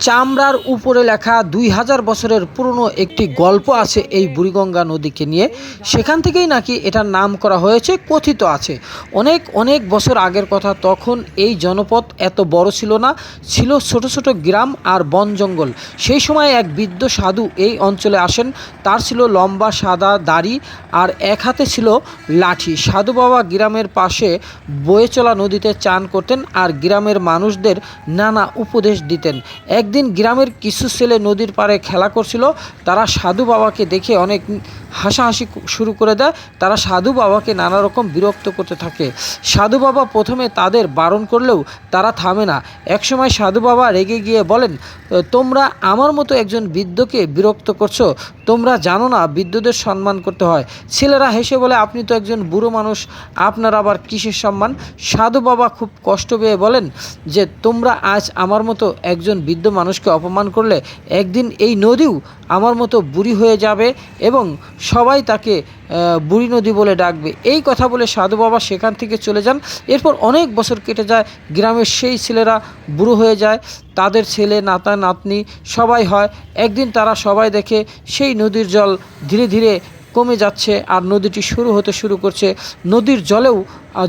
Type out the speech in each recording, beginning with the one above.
চামড়ার উপরে লেখা দুই হাজার বছরের পুরনো একটি গল্প আছে এই বুড়িগঙ্গা নদীকে নিয়ে। সেখান থেকেই নাকি এটার নাম করা হয়েছে, কথিত আছে। অনেক অনেক বছর আগের কথা, তখন এই জনপদ এত বড় ছিল না, ছিল ছোট ছোট গ্রাম আর বন জঙ্গল। সেই সময় এক বৃদ্ধ সাধু এই অঞ্চলে আসেন। তার ছিল লম্বা, সাদা দাড়ি আর এক হাতে ছিল লাঠি। সাধু বাবা গ্রামের পাশে বয়ে চলা নদীতে চান করতেন আর গ্রামের মানুষদের নানা উপদেশ দিতেন। একদিন গ্রামের কিছু ছেলে নদীর পাড়ে খেলা করছিল। তারা সাধু বাবাকে দেখে অনেক হাসাহাসি শুরু করে দেয়। তারা সাধু বাবাকে নানা রকম বিরক্ত করতে থাকে। সাধু বাবা প্রথমে তাদের বারণ করলেও তারা থামে না। একসময় সাধু বাবা রেগে গিয়ে বলেন তোমরা আমার মতো একজন বৃদ্ধকে বিরক্ত করছ। তোমরা জানো না বৃদ্ধদের সম্মান করতে হয়। ছেলেরা হেসে বলে, আপনি তো একজন বুড়ো মানুষ, আপনার আবার কিসের সম্মান? সাধু বাবা খুব কষ্ট পেয়ে বলেন যে, তোমরা আজ আমার মতো একজন বৃদ্ধ মানুষকে অপমান করলে একদিন এই নদীও আমার মতো বুড়ি হয়ে যাবে এবং সবাই তাকে বুড়ি নদী বলে ডাকবে। এই কথা বলে সাধু বাবা সেখান থেকে চলে যান। এরপর অনেক বছর কেটে যায়, গ্রামের সেই ছেলেরা বুড়ো হয়ে যায়। তাদের ছেলে, নাতা, নাতনি সবাই হয়। একদিন তারা সবাই দেখে সেই নদীর জল ধীরে ধীরে কমে যাচ্ছে আর নদীটি শুরু হতে শুরু করছে। নদীর জলেও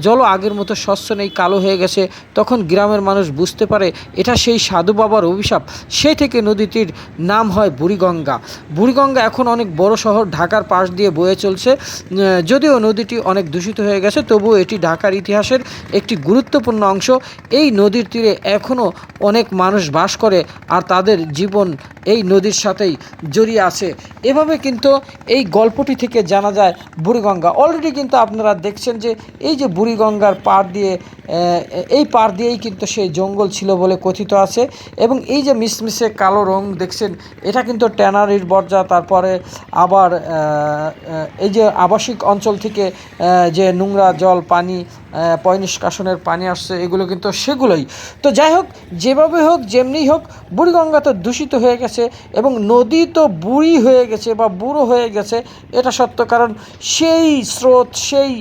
জলও আগের মতো স্বচ্ছ নেই, কালো হয়ে গেছে। তখন গ্রামের মানুষ বুঝতে পারে এটা সেই সাধু বাবার অভিশাপ। সেই থেকে নদীটির নাম হয় বুড়িগঙ্গা। বুড়িগঙ্গা এখন অনেক বড় শহর, ঢাকার পাশ দিয়ে বয়ে চলছে। যদিও নদীটি অনেক দূষিত হয়ে গেছে, তবুও এটি ঢাকার ইতিহাসের একটি গুরুত্বপূর্ণ অংশ। এই নদীর তীরে এখনও অনেক মানুষ বাস করে আর তাদের জীবন এই নদীর সাথেই জড়িয়ে আছে। এভাবে কিন্তু এই গল্পটি থেকে জানা যায় বুড়িগঙ্গা। অলরেডি কিন্তু আপনারা দেখছেন যে এই যে বুড়িগঙ্গার পাড় দিয়ে এই পাড় দিয়েই কিন্তু সেই জঙ্গল ছিল বলে কথিত আছে। এবং এই যে মিশমিশে কালো রং দেখছেন, এটা কিন্তু ট্যানারির বর্জা তারপরে আবার এই যে আবাসিক অঞ্চল থেকে যে নোংরা জল, পানি পয়নিষ্কাশনের পানি আসছে, এগুলো কিন্তু সেগুলোই। তো যাই হোক, যেভাবে হোক, যেমনি হোক, বুড়িগঙ্গা তো দূষিত হয়ে গেছে এবং নদী তো বুড়ি হয়ে গেছে বা বুড়ো হয়ে গেছে, এটা সত্য। কারণ সেই স্রোত, সেই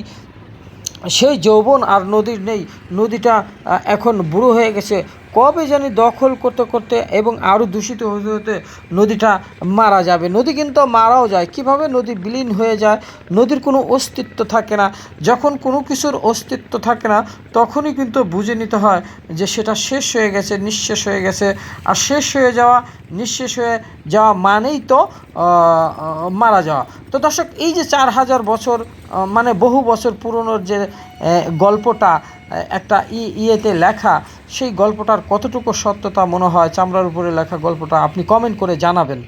সেই যৌবন আর নদীর নেই। নদীটা এখন বুড়ো হয়ে গেছে। কবে জানি দখল করতে করতে এবং আরও দূষিত হতে হতে নদীটা মারা যাবে। নদী কিন্তু মারাও যায়। কীভাবে নদী বিলীন হয়ে যায়? নদীর কোনো অস্তিত্ব থাকে না। যখন কোনো কিছুর অস্তিত্ব থাকে না, তখনই কিন্তু বুঝে নিতে হয় যে সেটা শেষ হয়ে গেছে, নিঃশেষ হয়ে গেছে। আর শেষ হয়ে যাওয়া নিঃশেষ হয়ে যাওয়া মানেই তো মারা যাওয়া। তো দর্শক, এই যে চার হাজার বছর মানে বহু বছর পুরনোর যে গল্পটা একটা ইয়েতে লেখা, সেই গল্পটার কতটুকু সত্যতা মনে হয় চামড়ার উপরে লেখা গল্পটা আপনি কমেন্ট করে জানাবেন।